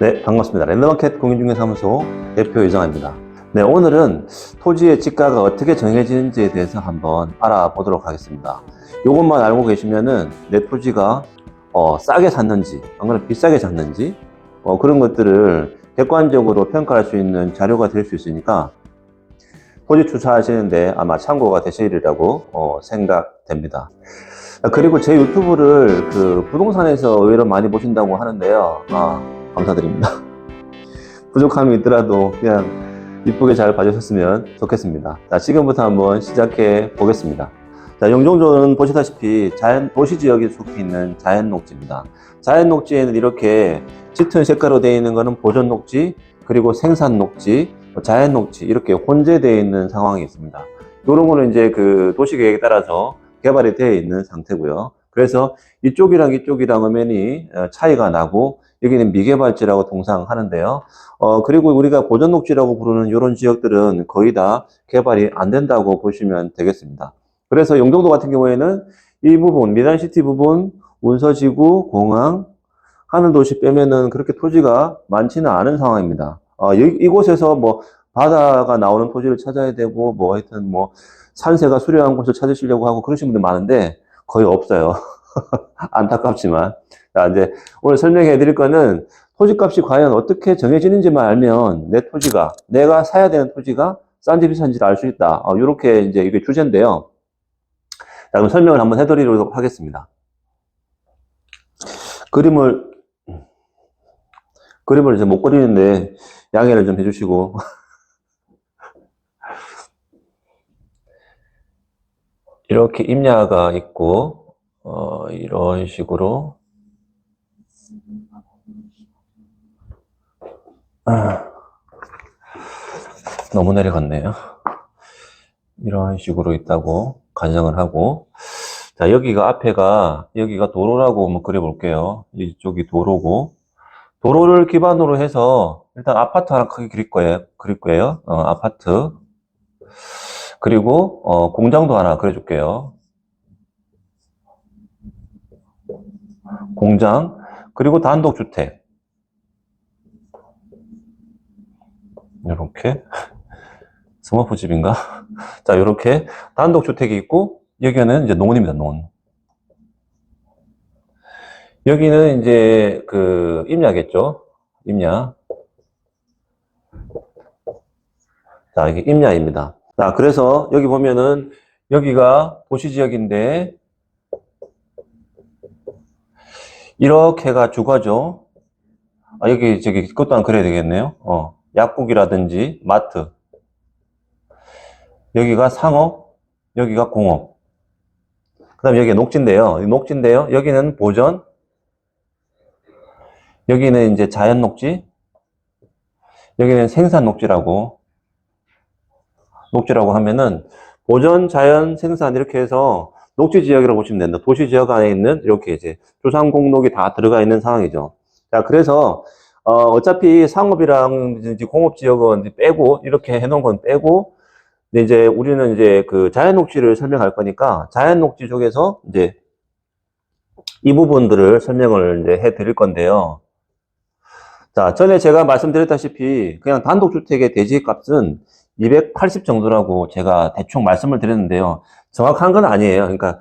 네, 반갑습니다. 랜드마켓 공인중개사무소 대표 이정환입니다. 네, 오늘은 토지의 지가가 어떻게 정해지는지에 대해서 한번 알아보도록 하겠습니다. 이것만 알고 계시면은 내 토지가 어, 싸게 샀는지, 안 그러면 비싸게 샀는지, 어, 그런 것들을 객관적으로 평가할 수 있는 자료가 될 수 있으니까 토지 투자하시는데 아마 참고가 되시리라고 어, 생각됩니다. 아, 그리고 제 유튜브를 그 부동산에서 의외로 많이 보신다고 하는데요. 아, 감사드립니다. 부족함이 있더라도 그냥 이쁘게 잘 봐주셨으면 좋겠습니다. 자, 지금부터 한번 시작해 보겠습니다. 자, 영종도는 보시다시피 자연, 도시 지역에 속해 있는 자연 녹지입니다. 자연 녹지에는 이렇게 짙은 색깔로 되어 있는 것은 보존 녹지, 그리고 생산 녹지, 뭐 자연 녹지, 이렇게 혼재되어 있는 상황이 있습니다. 이런 거는 이제 그 도시 계획에 따라서 개발이 되어 있는 상태고요. 그래서 이쪽이랑 이쪽이랑 화면이 어, 차이가 나고 여기는 미개발지라고 통상 하는데요. 어, 그리고 우리가 보전 녹지라고 부르는 이런 지역들은 거의 다 개발이 안 된다고 보시면 되겠습니다. 그래서 영종도 같은 경우에는 이 부분, 미단시티 부분, 운서지구, 공항, 하늘도시 빼면은 그렇게 토지가 많지는 않은 상황입니다. 어, 이, 이곳에서 뭐 바다가 나오는 토지를 찾아야 되고 뭐 하여튼 뭐 산세가 수려한 곳을 찾으시려고 하고 그러신 분들 많은데 거의 없어요. 안타깝지만. 자, 이제 오늘 설명해 드릴 거는 토지값이 과연 어떻게 정해지는지만 알면 내 토지가, 내가 사야 되는 토지가 싼지 비싼지를 알 수 있다. 어, 이렇게 이제 이게 주제인데요. 자, 그럼 설명을 한번 해드리도록 하겠습니다. 그림을, 그림을 이제 못 그리는데 양해를 좀 해주시고. 이렇게 임야가 있고, 어, 이런 식으로. 아, 너무 내려갔네요. 이런 식으로 있다고 가정을 하고. 자, 여기가 앞에가, 여기가 도로라고 한번 그려볼게요. 이쪽이 도로고. 도로를 기반으로 해서 일단 아파트 하나 크게 그릴 거예요. 그릴 거예요. 어, 아파트. 그리고 어, 공장도 하나 그려줄게요. 공장 그리고 단독주택 이렇게 스머프 집인가? 자 이렇게 단독주택이 있고 여기는 이제 논입니다. 논. 여기는 이제 그 임야겠죠. 임야. 자 이게 임야입니다. 자, 그래서 여기 보면은 여기가 도시 지역인데 이렇게가 주거죠. 아, 여기 저기 그것도 한 그려야 되겠네요. 어, 약국이라든지 마트. 여기가 상업, 여기가 공업. 그 다음 여기 녹지인데요. 녹지인데요. 여기는 보전, 여기는 이제 자연 녹지, 여기는 생산 녹지라고 녹지라고 하면은 보전, 자연, 생산 이렇게 해서 녹지 지역이라고 보시면 된다. 도시 지역 안에 있는 이렇게 이제 주상공록이 다 들어가 있는 상황이죠. 자, 그래서 어, 차피 상업이랑 공업 지역은 빼고 이렇게 해놓은 건 빼고 근데 이제 우리는 이제 그 자연 녹지를 설명할 거니까 자연 녹지 쪽에서 이제 이 부분들을 설명을 이제 해 드릴 건데요. 자, 전에 제가 말씀드렸다시피 그냥 단독주택의 대지 값은 280 정도라고 제가 대충 말씀을 드렸는데요. 정확한 건 아니에요. 그러니까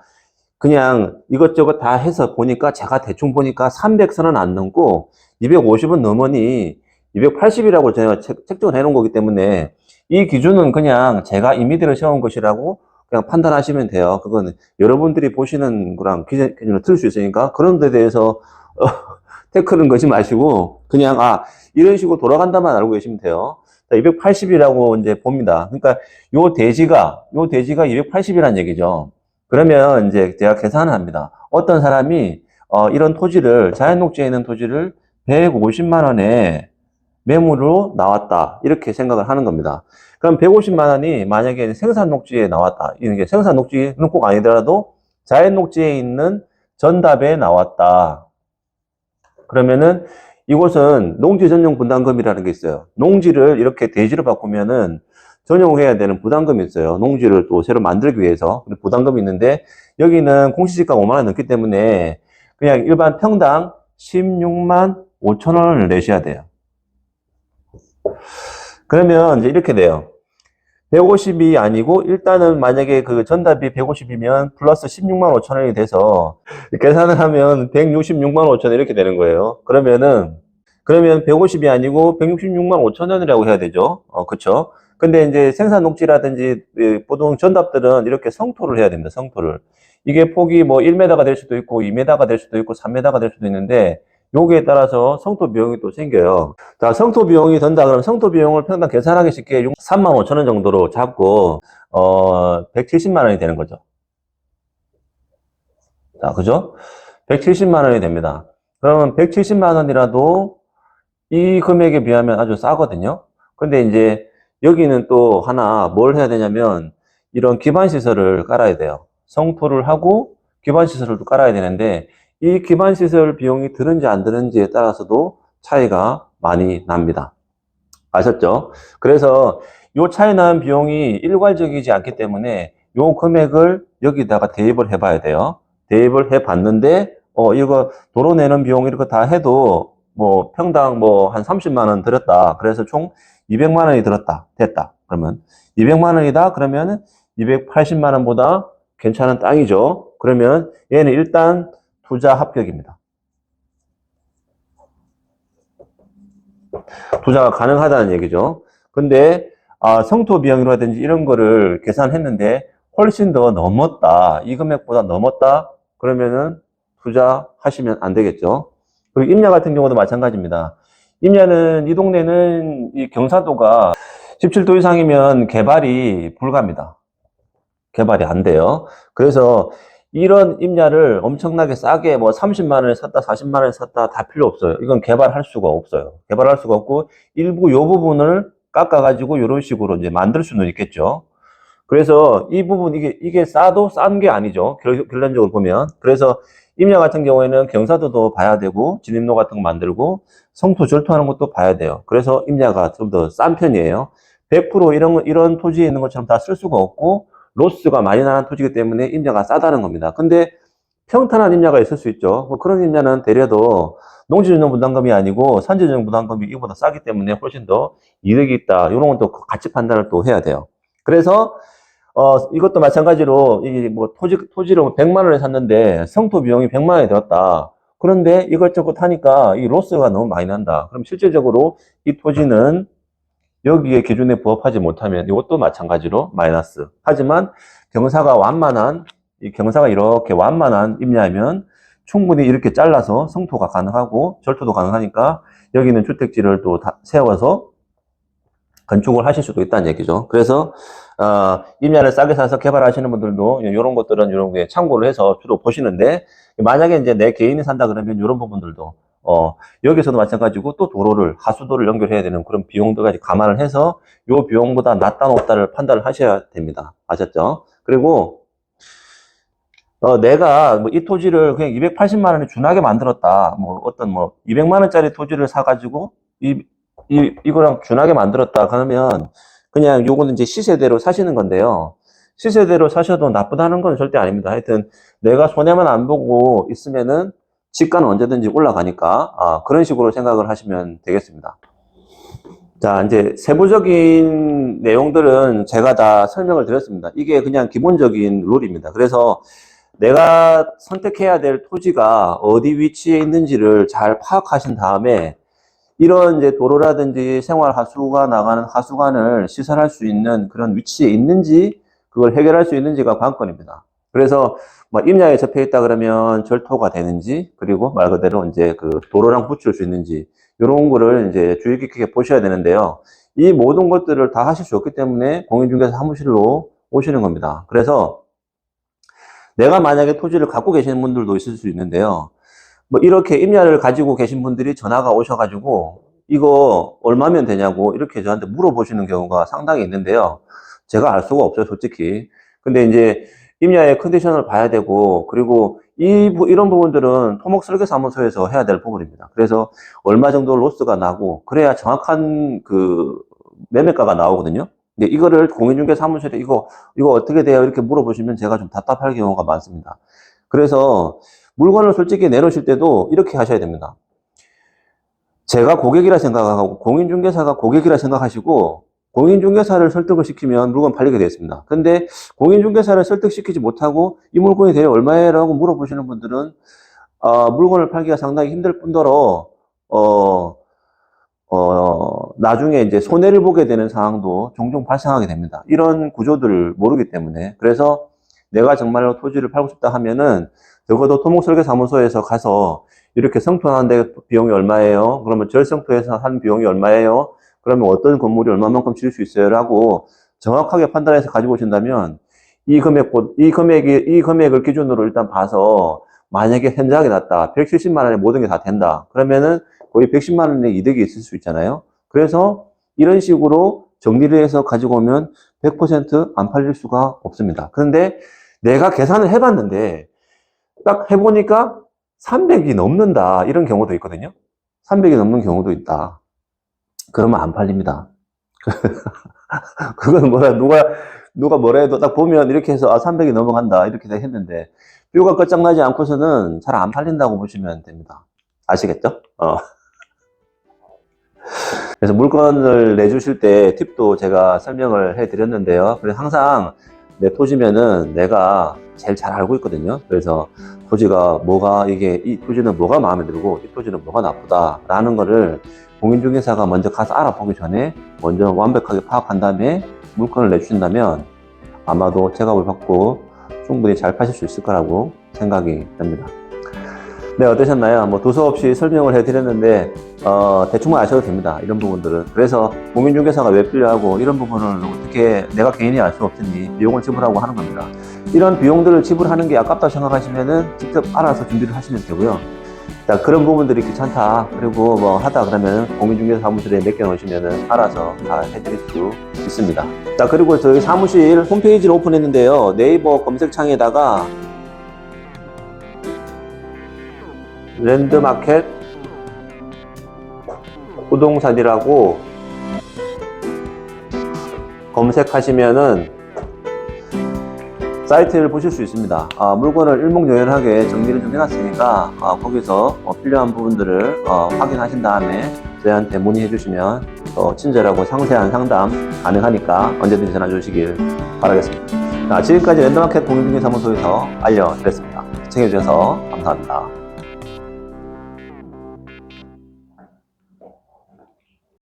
그냥 이것저것 다 해서 보니까 제가 대충 보니까 300선은 안 넘고 250은 넘으니 280이라고 제가 책, 책정을 해놓은 거기 때문에 이 기준은 그냥 제가 임의대로 세운 것이라고 그냥 판단하시면 돼요. 그건 여러분들이 보시는 거랑 기준, 기준을 틀릴 수 있으니까 그런 데 대해서 어, 태클은 거지 마시고 그냥 아 이런 식으로 돌아간다만 알고 계시면 돼요. 280이라고 이제 봅니다. 그러니까 요 대지가 요 대지가 280이라는 얘기죠. 그러면 이제 제가 계산을 합니다. 어떤 사람이 어, 이런 토지를 자연 녹지에 있는 토지를 150만 원에 매물로 나왔다 이렇게 생각을 하는 겁니다. 그럼 150만 원이 만약에 생산 녹지에 나왔다. 이게 생산 녹지는 꼭 아니더라도 자연 녹지에 있는 전답에 나왔다. 그러면은 이곳은 농지 전용 분담금이라는 게 있어요. 농지를 이렇게 대지로 바꾸면은 전용해야 되는 부담금이 있어요. 농지를 또 새로 만들기 위해서 부담금이 있는데 여기는 공시지가 5만 원 넘기 때문에 그냥 일반 평당 16만 5천 원을 내셔야 돼요. 그러면 이제 이렇게 돼요. 150이 아니고 일단은 만약에 그 전답이 150이면 플러스 16만 5천 원이 돼서 계산을 하면 166만 5천 원 이렇게 되는 거예요. 그러면은 그러면 150이 아니고 166만 5천 원이라고 해야 되죠. 어, 그쵸? 근데 이제 생산 녹지라든지 예, 보통 전답들은 이렇게 성토를 해야 됩니다. 성토를. 이게 폭이 뭐 1m가 될 수도 있고 2m가 될 수도 있고 3m가 될 수도 있는데 여기에 따라서 성토 비용이 또 생겨요. 자, 성토 비용이 든다 그러면 성토 비용을 평당 계산하기 쉽게 3만 5천 원 정도로 잡고 어 170만 원이 되는 거죠. 자, 그죠? 170만 원이 됩니다. 그러면 170만 원이라도 이 금액에 비하면 아주 싸거든요. 근데 이제 여기는 또 하나 뭘 해야 되냐면 이런 기반 시설을 깔아야 돼요. 성토를 하고 기반 시설을 또 깔아야 되는데 이 기반 시설 비용이 드는지 안 드는지에 따라서도 차이가 많이 납니다. 아셨죠? 그래서 요 차이 나는 비용이 일괄적이지 않기 때문에 요 금액을 여기다가 대입을 해봐야 돼요. 대입을 해봤는데 어 이거 도로 내는 비용 이렇게 다 해도 뭐 평당 뭐 한 30만 원 들었다. 그래서 총 200만 원이 들었다. 됐다. 그러면 200만 원이다. 그러면 280만 원보다 괜찮은 땅이죠. 그러면 얘는 일단 투자 합격입니다. 투자가 가능하다는 얘기죠. 근데 아, 성토 비용이라든지 이런 거를 계산했는데 훨씬 더 넘었다. 이 금액보다 넘었다. 그러면은 투자하시면 안 되겠죠. 그리고 임야 같은 경우도 마찬가지입니다. 임야는 이 동네는 이 경사도가 17도 이상이면 개발이 불가합니다. 개발이 안 돼요. 그래서 이런 임야를 엄청나게 싸게 뭐 30만 원에 샀다, 40만 원에 샀다 다 필요 없어요. 이건 개발할 수가 없어요. 개발할 수가 없고 일부 요 부분을 깎아 가지고 이런 식으로 이제 만들 수는 있겠죠. 그래서 이 부분 이게 이게 싸도 싼 게 아니죠. 결, 결론적으로 보면 그래서 임야 같은 경우에는 경사도도 봐야 되고 진입로 같은 거 만들고 성토 절토하는 것도 봐야 돼요. 그래서 임야가 좀 더 싼 편이에요. 100% 이런 거- 이런 토지에 있는 것처럼 다 쓸 수가 없고 로스가 많이 나는 토지이기 때문에 임야가 싸다는 겁니다. 근데 평탄한 임야가 있을 수 있죠. 뭐 그런 임야는 대려도 농지전용 부담금이 아니고 산지전용 부담금이 이보다 싸기 때문에 훨씬 더 이득이 있다. 이런 것도 같이 판단을 또 해야 돼요. 그래서 어 이것도 마찬가지로 이 뭐 토지 토지를 100만 원에 샀는데 성토 비용이 100만 원이 들었다. 그런데 이것저것 하니까 이 로스가 너무 많이 난다. 그럼 실질적으로 이 토지는 여기에 기준에 부합하지 못하면 이것도 마찬가지로 마이너스. 하지만 경사가 완만한 이 경사가 이렇게 완만한 임야이면 충분히 이렇게 잘라서 성토가 가능하고 절토도 가능하니까 여기는 주택지를 또다 세워서 건축을 하실 수도 있다는 얘기죠. 그래서 어, 임야를 싸게 사서 개발하시는 분들도 이런 것들은 이런 게 참고를 해서 주로 보시는데 만약에 이제 내 개인이 산다 그러면 이런 부분들도 어, 여기서도 마찬가지고 또 도로를 하수도를 연결해야 되는 그런 비용들까지 감안을 해서 요 비용보다 낫다 높다를 판단을 하셔야 됩니다. 아셨죠? 그리고 어, 내가 뭐 이 토지를 그냥 280만 원에 준하게 만들었다. 뭐 어떤 뭐 200만 원짜리 토지를 사가지고 이, 이, 이거랑 준하게 만들었다. 그러면 그냥 요거는 이제 시세대로 사시는 건데요. 시세대로 사셔도 나쁘다는 건 절대 아닙니다. 하여튼 내가 손해만 안 보고 있으면은 집가는 언제든지 올라가니까 아, 그런 식으로 생각을 하시면 되겠습니다. 자, 이제 세부적인 내용들은 제가 다 설명을 드렸습니다. 이게 그냥 기본적인 룰입니다. 그래서 내가 선택해야 될 토지가 어디 위치에 있는지를 잘 파악하신 다음에 이런 이제 도로라든지 생활 하수가 나가는 하수관을 시설할 수 있는 그런 위치에 있는지 그걸 해결할 수 있는지가 관건입니다. 그래서 뭐 임야에 접해 있다 그러면 절토가 되는지 그리고 말 그대로 이제 그 도로랑 붙일 수 있는지 이런 거를 이제 주의 깊게 보셔야 되는데요. 이 모든 것들을 다 하실 수 없기 때문에 공인중개사 사무실로 오시는 겁니다. 그래서 내가 만약에 토지를 갖고 계시는 분들도 있을 수 있는데요. 뭐 이렇게 임야를 가지고 계신 분들이 전화가 오셔가지고 이거 얼마면 되냐고 이렇게 저한테 물어보시는 경우가 상당히 있는데요. 제가 알 수가 없어요, 솔직히. 근데 이제 임야의 컨디션을 봐야 되고 그리고 이 부- 이런 부분들은 토목 설계 사무소에서 해야 될 부분입니다. 그래서 얼마 정도 로스가 나고 그래야 정확한 그 매매가가 나오거든요. 근데 이거를 공인중개 사무실에 이거 이거 어떻게 돼요? 이렇게 물어보시면 제가 좀 답답할 경우가 많습니다. 그래서 물건을 솔직히 내놓으실 때도 이렇게 하셔야 됩니다. 제가 고객이라 생각하고 공인중개사가 고객이라 생각하시고 공인중개사를 설득을 시키면 물건 팔리게 되어 있습니다. 근데 공인중개사를 설득시키지 못하고 이 물건이 대체 얼마예요? 라고 물어보시는 분들은 어, 물건을 팔기가 상당히 힘들 뿐더러 어, 어, 나중에 이제 손해를 보게 되는 상황도 종종 발생하게 됩니다. 이런 구조들을 모르기 때문에. 그래서 내가 정말로 토지를 팔고 싶다 하면은 적어도 토목설계사무소에서 가서 이렇게 성토하는데 비용이 얼마예요? 그러면 절성토에서 한 비용이 얼마예요? 그러면 어떤 건물이 얼마만큼 지을 수 있어요? 라고 정확하게 판단해서 가지고 오신다면 이 금액, 이 금액이, 이 금액을 기준으로 일단 봐서 만약에 현저하게 낮다. 170만 원에 모든 게 다 된다. 그러면은 거의 110만 원의 이득이 있을 수 있잖아요. 그래서 이런 식으로 정리를 해서 가지고 오면 100%안 팔릴 수가 없습니다. 그런데 내가 계산을 해봤는데 딱 해보니까 300이 넘는다. 이런 경우도 있거든요. 300이 넘는 경우도 있다. 그러면 안 팔립니다. 그건 뭐라, 누가, 누가 뭐라 해도 딱 보면 이렇게 해서 아, 300이 넘어간다. 이렇게 다 했는데 뷰가 끝장나지 않고서는 잘 안 팔린다고 보시면 됩니다. 아시겠죠? 어. 그래서 물건을 내주실 때 팁도 제가 설명을 해 드렸는데요. 그래서 항상 내 토지면은 내가 제일 잘 알고 있거든요. 그래서 토지가 뭐가 이게 이 토지는 뭐가 마음에 들고 이 토지는 뭐가 나쁘다라는 거를 공인중개사가 먼저 가서 알아보기 전에 먼저 완벽하게 파악한 다음에 물건을 내주신다면 아마도 체감을 받고 충분히 잘 파실 수 있을 거라고 생각이 됩니다. 네, 어떠셨나요? 뭐 두서 없이 설명을 해드렸는데 어, 대충만 아셔도 됩니다. 이런 부분들은. 그래서 공인중개사가 왜 필요하고 이런 부분을 어떻게 내가 개인이 알 수 없으니 비용을 지불하고 하는 겁니다. 이런 비용들을 지불하는 게 아깝다고 생각하시면은 직접 알아서 준비를 하시면 되고요. 자, 그런 부분들이 귀찮다. 그리고 뭐 하다 그러면 공인중개사 사무실에 맡겨놓으시면은 알아서 다 해드릴 수 있습니다. 자, 그리고 저희 사무실 홈페이지를 오픈했는데요. 네이버 검색창에다가 랜드마켓 부동산이라고 검색하시면은 사이트를 보실 수 있습니다. 아, 물건을 일목요연하게 정리를 좀 해놨으니까 아, 거기서 어, 필요한 부분들을 어, 확인하신 다음에 저희한테 문의해 주시면 더 친절하고 상세한 상담 가능하니까 언제든지 전화 주시길 바라겠습니다. 자, 지금까지 랜드마켓 공인중개사무소에서 알려드렸습니다. 시청해주셔서 감사합니다.